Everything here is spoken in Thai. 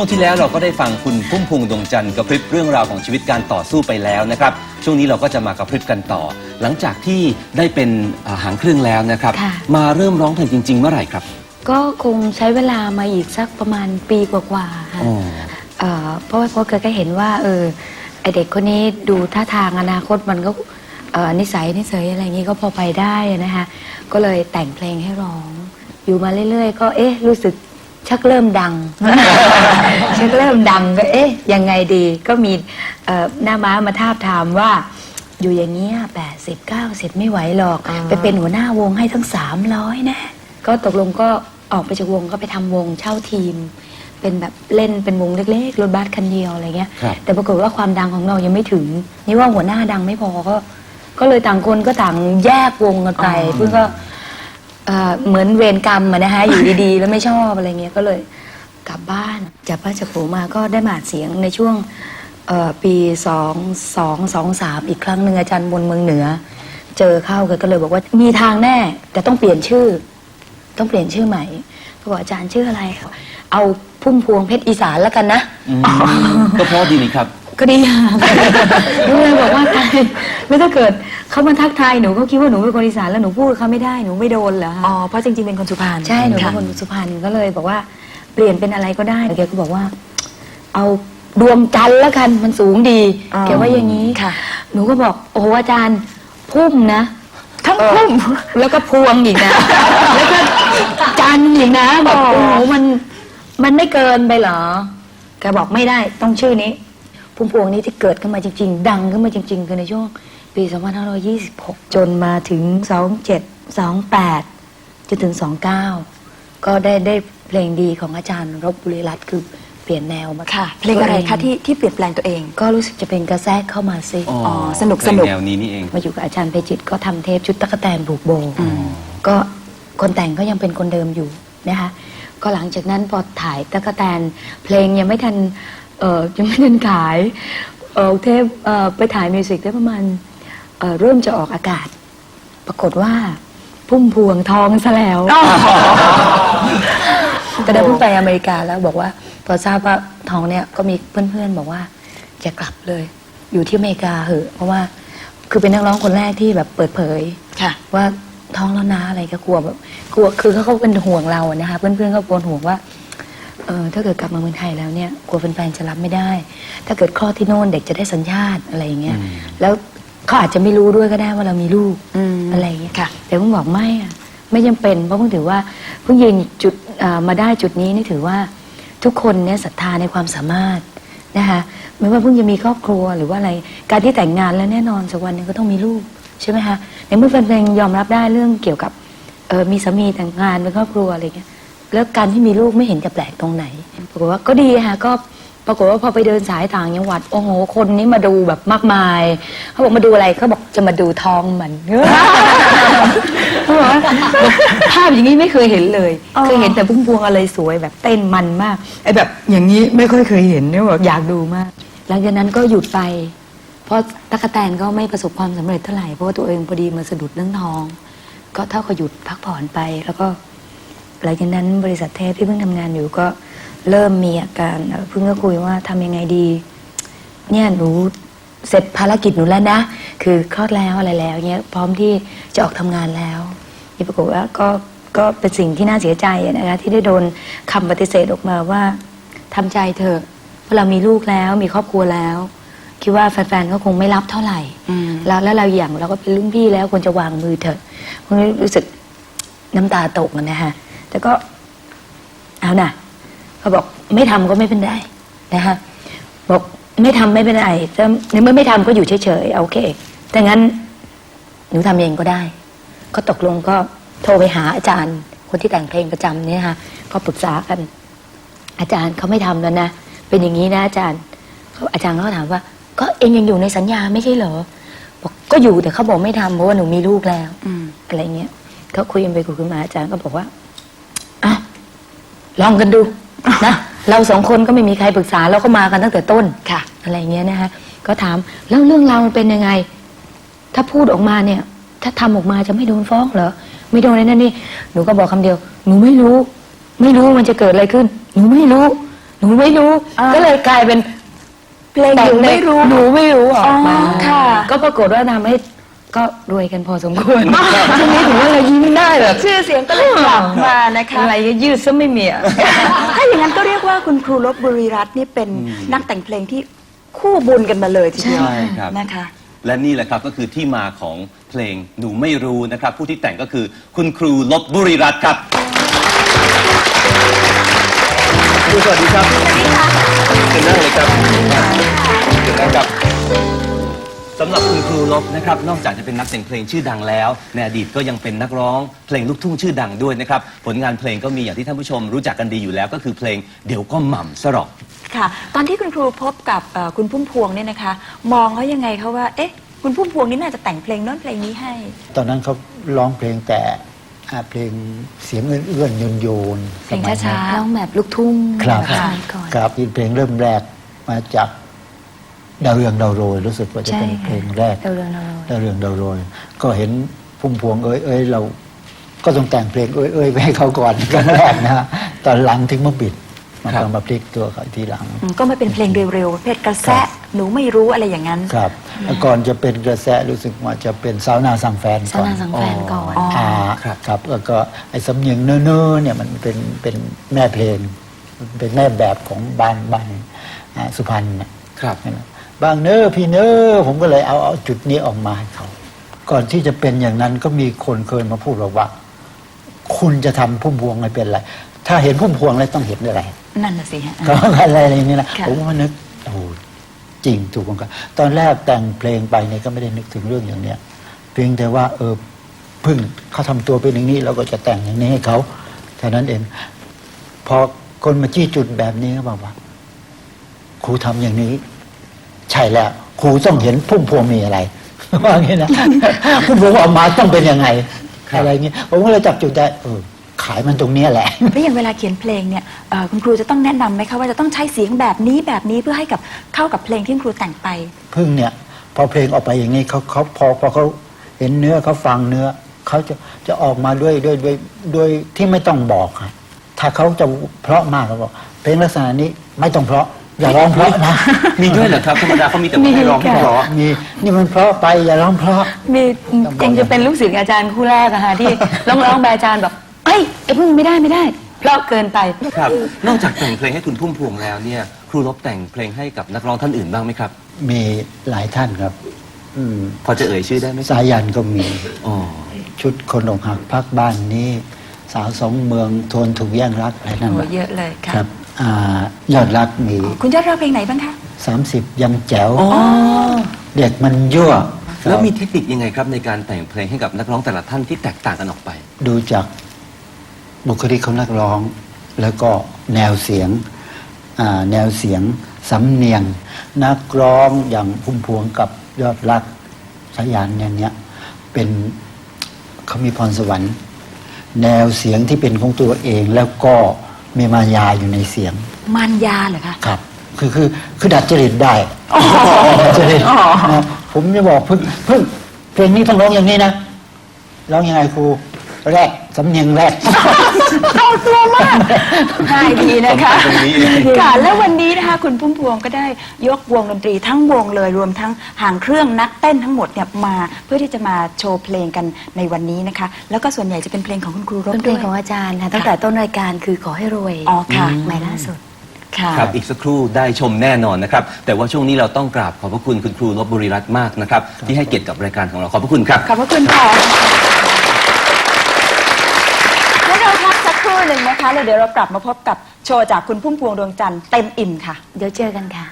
ช่วงที่แล้วเราก็ได้ฟังคุณพุ่มพวงดวงจันทร์กระพริบเรื่องราวของชีวิตการต่อสู้ไปแล้วนะครับ ช่วงนี้เราก็จะมากระพริบกันต่อ หลังจากที่ได้เป็นอ่าหางเครื่องแล้วนะครับ ค่ะ มาเริ่มร้องเพลงจริง ๆ เมื่อไหร่ครับก็คงใช้เวลามาอีกสักประมาณปีกว่าๆค่ะ อ๋อ เอ่อเพราะว่าเพราะเกิดก็เห็นว่าเออไอเด็กคนนี้ดูท่าทางอนาคตมันก็เอ่อนิสัยนิสัยอะไรอย่างนี้ก็พอไปได้นะคะก็เลยแต่งเพลงให้ร้อง อยู่มาเรื่อยๆ ก็เอ๊ะรู้สึก ชักเริ่มดัง ชักเริ่มดังก็เอ๊ะ ยังไงดีก็มีเอ่อหน้าม้ามาทาบทามว่า อยู่อย่างเงี้ยแปดสิบเก้าสิบไม่ไหวหรอก อ่า ไปเป็นหัวหน้าวงให้ทั้งสามร้อยนะ ก็ตกลงก็ออกไปจากวงก็ไปทำวงเช่าทีม เป็นแบบเล่นเป็นวงเล็กๆรถบัสคันเดียวอะไรเงี้ย ครับ แต่ปรากฏว่าความดังของเรายังไม่ถึง นี่ว่าหัวหน้าดังไม่พอก็ ก็เลยต่างคนก็ต่างแยกวงกันไปอ๋อเพื่อก็ เอ่อเหมือนเวรกรรมอะนะคะอยู่ดีๆ แล้วไม่ชอบอะไรเงี้ยก็เลยกลับบ้าน จากบ้านจากโผมาก็ได้มาอัดเสียงในช่วงเอ่อปีสองสองสองสามอีกครั้งหนึ่งอาจารย์บนเมืองเหนือ เจอเข้าก็เลยบอกว่ามีทางแน่ แต่ต้องเปลี่ยนชื่อ ต้องเปลี่ยนชื่อใหม่เขาบอกอาจารย์ชื่ออะไรครับเอาพุ่มพวงเพชรอีสานแล้วกันนะ ก็เพราะดีนี่ครับ ก็ดีค่ะหนูเลยบอกว่าตายแล้วถ้าเกิดเขามาทักทายหนูก็คิดว่าหนูเป็นคนอีสานแล้วหนูพูดกับเขาไม่ได้หนูไม่โดนเหรอคะอ๋อเพราะจริงๆเป็นคนสุพรรณใช่หนูเป็นค่ะคนสุพรรณก็เลยบอกว่าเปลี่ยนเป็นอะไรก็ได้แกก็บอกว่า เอาดวงจันทร์แล้วกันมันสูงดีอ๋อแกว่าอย่างนี้ ค่ะ หนูก็บอกโอ้โหอาจารย์พุ่มนะทั้งพุ่มแล้วก็พวงอีกนะ แล้วก็จันทร์อีกนะบอกอ๋อโอ้โหมันมันไม่เกินไปเหรอแกบอกไม่ได้ต้องชื่อนี้ พุ่มพวงนี้ที่เกิดขึ้นมาจริง ๆ ดังขึ้นมาจริง ๆ คือในช่วงปี 2526 จนมาถึง 27 28จนถึง 29 ก็ได้ได้เพลงดีของอาจารย์รบบุรีรัตน์คือเปลี่ยนแนวมาค่ะ เพลงอะไรคะที่ที่เปลี่ยนแปลงตัวเอง ก็รู้สึกจะเป็นกระแทรกเข้ามาซิอ๋ออ๋อสนุกเพลงสนุกแนวนี้นี่เองมาอยู่กับอาจารย์เพจิตก็ทำเทปชุดตะกแตนผูกโบก็คนแต่งก็ยังเป็นคนเดิมอยู่นะคะก็หลังจากนั้นพอถ่ายตะกแตนเพลงยังไม่ทัน เอ่อยังไม่ทันขายเอ่อเทปเอ่อไปถ่ายมิวสิกได้ประมาณเอ่อเริ่มจะออกอากาศ ปรากฏว่า พุ่มพวงทองซะแล้ว แต่ได้เพิ่งไปอเมริกาแล้วบอกว่าพอทราบว่าท้องเนี่ยก็มีเพื่อนๆบอกว่าจะกลับเลย อยู่ที่อเมริกาเหอะ เพราะว่าคือเป็นนักร้องคนแรกที่แบบเปิดเผย ค่ะ ว่าท้องแล้วนะอะไรก็กลัวแบบกลัวคือเขาก็เป็นห่วงเราอะนะคะเพื่อนๆก็กลัวห่วงว่า เออถ้าเกิดกลับมาเมืองไทยแล้วเนี่ยกลัวแฟนๆจะรับไม่ได้ ถ้าเกิดคลอดที่โน่นเด็กจะได้สัญชาติอะไรอย่างเงี้ยอืมแล้วเขาอาจจะไม่รู้ด้วยก็ได้ว่าเรามีลูกอืมอะไรอย่างเงี้ยค่ะแต่เพิ่งบอกไม่อะไม่จำเป็นเพราะเพิ่งถือว่าเพิ่งยืนจุดเอ่อมาได้จุดนี้นี่ถือว่าทุกคนเนี่ยศรัทธาในความสามารถนะคะไม่ว่าเพิ่งจะมีครอบครัวหรือว่าอะไรการที่แต่งงานแล้วแน่นอนสักวันหนึงก็ต้องมีลูกใช่ไหมคะในเมื่อแฟนๆยอมรับได้เรื่องเกี่ยวกับเออมีสามีแต่งงานเป็นครอบครัวอะไรเงี้ย แล้วการที่มีลูกไม่เห็นจะแปลกตรงไหน ปรากฏว่าก็ดีค่ะก็ปรากฏว่าพอไปเดินสายต่างจังหวัด โอ้โห คนนี้มาดูแบบมากมาย เขาบอกมาดูอะไรเขาบอกจะมาดูท้องมันเขาบอกว่าภาพอย่างนี้ไม่เคยเห็นเลยอ๋อเคยเห็นแต่พุ่มพวงอะไรสวยแบบเต้นมันมากไอ้แบบอย่างนี้ไม่ค่อยเคยเห็นเนี่ยแบบอยากดูมาก หลังจากนั้นก็หยุดไป เพราะตะกะแตนก็ไม่ประสบความสำเร็จเท่าไหร่เพราะว่าตัวเองพอดีมาสะดุดเรื่องท้อง ก็เท่ากับหยุดพักผ่อนไปแล้วก็ หลังจากนั้นบริษัทเทปที่เพิ่งทำงานอยู่ก็เริ่มมีอาการเอ่อเพิ่งก็คุยว่าทำยังไงดี เนี่ยหนูเสร็จภารกิจหนูแล้วนะ คือคลอดแล้วอะไรแล้วเนี่ยพร้อมที่จะออกทำงานแล้วนี่ปรากฏว่าก็ก็เป็นสิ่งที่น่าเสียใจนะคะที่ได้โดนคำปฏิเสธออกมาว่าทำใจเถอะเพราะเรามีลูกแล้วมีครอบครัวแล้ว คิดว่าแฟนๆก็คงไม่รับเท่าไหร่แล้วแล้วเราอย่างเราก็เป็นรุ่นพี่แล้วควรจะวางมือเถอะคุณรู้สึกน้ำตาตกอะนะฮะ แต่ก็เอาน่ะเขาบอกไม่ทำก็ไม่เป็นไรนะคะบอกไม่ทำไม่เป็นไรถ้าในเมื่อไม่ทำก็อยู่เฉยๆโอเคแต่งั้นหนูทำเองก็ได้ ก็ตกลงก็โทรไปหาอาจารย์ คนที่แต่งเพลงประจำเนี่ยค่ะก็ปรึกษากัน อาจารย์เขาไม่ทำแล้วนะเป็นอย่างนี้นะอาจารย์เขาอาจารย์เขาก็ถามว่า ก็เองยังอยู่ในสัญญาไม่ใช่เหรอบอกก็อยู่แต่เขาบอกไม่ทำเพราะว่าหนูมีลูกแล้วอืมอะไรเงี้ยเขาคุยกันไปคุยกันมาอาจารย์ก็บอกว่าอะ ลองกันดูนะเราสองคนก็ไม่มีใครปรึกษาเราก็มากันตั้งแต่ต้นค่ะ อะไรเงี้ยนะคะก็ถามแล้วเรื่องราวมันเป็นยังไง ถ้าพูดออกมาเนี่ย ถ้าทำออกมาจะไม่โดนฟ้องเหรอไม่โดนอะไรนั่นนี่หนูก็บอกคำเดียว หนูไม่รู้ ไม่รู้มันจะเกิดอะไรขึ้น หนูไม่รู้ หนูไม่รู้อ่าก็เลยกลายเป็นเพลงหนูไม่รู้หนูไม่รู้ออกมาอ๋อค่ะก็ปรากฏว่าทำให้ ก็รวยกันพอสมควรช่วงนี้ถือว่าเรายิ้มได้แบบ ชื่อเสียงก็เลยกลับมานะคะอะไรก็ยืดซะไม่มีอะ ถ้าอย่างนั้นก็เรียกว่าคุณครูลบบุรีรัตน์นี่เป็นนักแต่งเพลงที่คู่บุญกันมาเลยทีเดียวใช่ครับ นะคะ และนี่แหละครับก็คือที่มาของเพลงหนูไม่รู้นะครับ ผู้ที่แต่งก็คือคุณครูลบบุรีรัตน์ครับครูสวัสดีครับสวัสดีค่ะเชิญนั่งเลยครับเชิญนั่งครับสำหรับคุณครูลบนะครับนอกจากจะเป็นนักแต่งเพลงชื่อดังแล้ว ในอดีตก็ยังเป็นนักร้องเพลงลูกทุ่งชื่อดังด้วยนะครับผลงานเพลงก็มีอย่างที่ท่านผู้ชมรู้จักกันดีอยู่แล้ว ก็คือเพลงเดี๋ยวก็หม่ำสรอก ค่ะ ตอนที่คุณครูพบกับเอ่อคุณพุ่มพวงเนี่ยนะคะ มองเขายังไงเขาว่า เอ๊ะ คุณพุ่มพวงนี่น่าจะแต่งเพลงโน้นเพลงนี้ให้ ตอนนั้นเขาร้องเพลงแต่อ่าเพลงเสียงเอื้อนๆโยนโยนๆเพลงสมัยนั้นช้าร้องแบบลูกทุ่งครับแบบสมัยก่อน ครับเพลงเริ่มแรกมาจาก ดาวเรืองดาวโรยรู้สึกว่าจะเป็นใช่ค่ะเพลงแรกดาวเรืองดาวโรยดาวเรืองดาวโรย ก็เห็นพุ่มพวงเอ้ยเอ้ยเราก็ต้องแต่งเพลงเอ้ยเอ้ยไปให้เขาก่อนครั้งแรกนะฮะตอนหลังถึงมาบิดมาครับฟังมาพลิกตัวเขาทีหลังอืมก็มาเป็นเพลงเร็วๆประเพศกระครัแสะบหนูไม่รู้อะไรอย่างนั้นครับแล้วก่อนจะเป็นกระแสรู้สึกว่าจะเป็นสาวนาสั่งแฟนสาวก่อนนาสั่งแฟนก่อนอ๋ออ่าครับครับแล้วก็ไอ้สำเนียงเน้อๆเนี่ยมันเป็นเป็นแม่เพลง เป็นแม่แบบของบ้านบ้านอ่าสุพรรณน่ะครับใช่ไหม บางเน้อพี่เน้อผมก็เลยเอาเอาจุดนี้ออกมาให้เขา ก่อนที่จะเป็นอย่างนั้นก็มีคนเคยมาพูดบอกว่า คุณจะทำพุ่มพวงให้เป็นอะไรถ้าเห็นพุ่มพวงแล้วต้องเห็นอะไร นั่นน่ะสิฮะก็อะไรอะไรอย่างนี้นะค่ะผมก็นึกโอ้โหจริงถูกกันตอนแรกแต่งเพลงไปเนี่ยก็ไม่ได้นึกถึงเรื่องอย่างเนี้ยเพียงแต่ว่า เออเพึ่งเขาทำตัวเป็นอย่างนี้เราก็จะแต่งอย่างนี้ให้เขาเท่านั้นเองพอคนมาจี้จุดแบบนี้ก็บอกว่าครูทำอย่างนี้ ใช่แล้วครูต้องเห็นพุ่มพวงมีอะไรว่าอย่างนี้นะพุ่มพวงออกมาต้องเป็นยังไงครับอะไรอย่างนี้ผมก็เลยจับจุดได้เออขายมันตรงเนี้ยแหละแล้วอย่างเวลาเขียนเพลงเนี่ยเอ่อคุณครูจะต้องแนะนำไหมคะว่าจะต้องใช้เสียงแบบนี้แบบนี้เพื่อให้กับเข้ากับเพลงที่คุณครูแต่งไปพึ่งเนี่ย พอเพลงออกไปอย่างนี้เขาเขาพอพอเขาเห็นเนื้อเขาฟังเนื้อเขาจะจะออกมาด้วยด้วยด้วยด้วยที่ไม่ต้องบอกอะถ้าเขาจะเพราะมากเขาบอกเพลงลักษณะนี้ไม่ต้องเพราะ อย่าร้องเพราะนะมีด้วยเหรอครับธรรมดาเขามีแต่บอกให้ร้องให้เพราะ มีนี่มันเพราะไปอย่าร้องเพราะ มีต้องบอกยังจะเป็นลูกศิษย์อาจารย์คู่แรกอะค่ะที่ร้องร้องแบบอาจารย์แบบเอ้ยไอ้พึ่งไม่ได้ไม่ได้ เพราะเกินไป ครับนอกจากแต่งเพลงให้คุณพุ่มพวงแล้วเนี่ยครูลบแต่งเพลงให้กับนักร้องท่านอื่นบ้างไหมครับ มีหลายท่านครับ อืมพอจะเอ่ยชื่อได้ไหมครับสายันก็มี อ๋อชุดคนอกหักพักบ้านนี้ สาวสองเมืองทนถูกแย่งรักอะไรนั่นโอ้น่ะเยอะเลยค่ะ ครับอ่า ยอดรักมี คุณยอดรักเพลงไหนบ้างคะสามสิบยังแจ๋วอ๋อเด็กมันยั่วแล้วมีเทคนิคยังไงครับในการแต่งเพลงให้กับนักร้องแต่ละท่านที่แตกต่างกันออกไป ดูจากบุคลิกของนักร้อง แล้วก็แนวเสียงอ่าแนวเสียงสำเนียง นักร้องอย่างพุ่มพวงกับยอดรักสายันเนี่ยเนี้ยเป็นเขามีพรสวรรค์ แนวเสียงที่เป็นของตัวเองแล้วก็ มีมายาอยู่ในเสียงมารยาเหรอคะ ครับ คือคือคือดัดจริตได้ดัดจริตนะผมจะบอกเพิ่งเพิ่งเพลงนี้ต้องร้องอย่างนี้นะร้องยังไงครูแรกสำเนียงแรก เอาตัวมากง่ายดีนะคะตรงนี้เอง ค่ะแล้ววันนี้นะคะคุณพุ่มพวงก็ได้ยกวงดนตรีทั้งวงเลยรวมทั้งหางเครื่องนักเต้นทั้งหมดเนี่ยมาเพื่อที่จะมาโชว์เพลงกันในวันนี้นะคะ แล้วก็ส่วนใหญ่จะเป็นเพลงของคุณครูรบเป็นเพลด้วงยของอาจารย์ค่ะตั้งแต่ต้นรายการคือขอให้รวยอ๋อค่ะใหม่ล่าสุด ค่ะ ครับอีกสักครู่ได้ชมแน่นอนนะครับ แต่ว่าช่วงนี้เราต้องกราบขอบพระคุณคุณครูลบบุรีรัตน์มากนะครับ ที่ให้เกียรติกับรายการของเราขอบพระคุณครับ ขอบพระคุณค่ะ ครู่หนึ่งนะคะแล้วเดี๋ยวเรากลับมาพบกับโชว์จากคุณพุ่มพวงดวงจันทร์เต็มอิ่มค่ะ เดี๋ยวเจอกันค่ะ